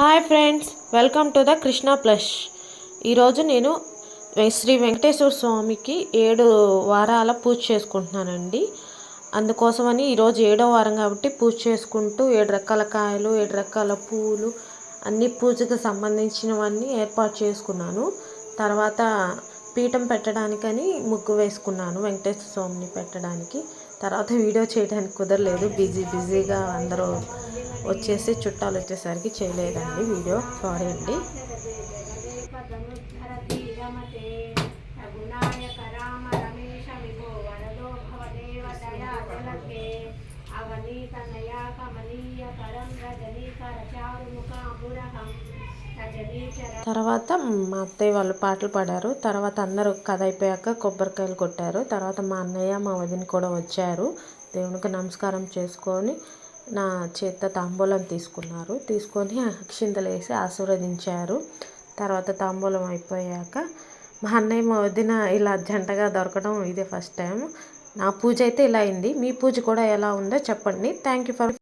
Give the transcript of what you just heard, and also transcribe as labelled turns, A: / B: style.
A: Hi friends welcome to the Krishna plus ఈరోజు నేను శ్రీ వెంకటేశ్వర స్వామికి ఏడు వారాల పూజ చేసుకుంటున్నానండి. అందుకోసమని ఈరోజు ఏడో వారం కాబట్టి పూజ చేసుకుంటూ ఏడు రకాల కాయలు ఏడు రకాల పూలు అన్ని పూజకు సంబంధించినవన్నీ ఏర్పాటు చేసుకున్నాను. తర్వాత పీఠం పెట్టడానికని ముగ్గు వేసుకున్నాను వెంకటేశ్వర స్వామిని పెట్టడానికి. తర్వాత వీడియో చేయడానికి కుదరలేదు. బిజీ బిజీగా అందరూ వచ్చేసి చుట్టాలు వచ్చేసరికి చేయలేదండి వీడియో. సారీ అండి. తర్వాత మా అత్తయ్య వాళ్ళు పాటలు పాడారు. తర్వాత అందరూ కథ అయిపోయాక కొబ్బరికాయలు కొట్టారు. తర్వాత మా అన్నయ్య మా వదిన కూడా వచ్చారు. దేవునికి నమస్కారం చేసుకొని నా చేత తాంబూలం తీసుకున్నారు. తీసుకొని అక్షింతలు వేసి ఆశీర్వదించారు. తర్వాత తాంబూలం అయిపోయాక మా అన్నయ్య మా వదిన ఇలా జంటగా దొరకడం ఇదే ఫస్ట్ టైం. నా పూజ అయితే ఇలా అయింది. మీ పూజ కూడా ఎలా ఉందో చెప్పండి. Thank you for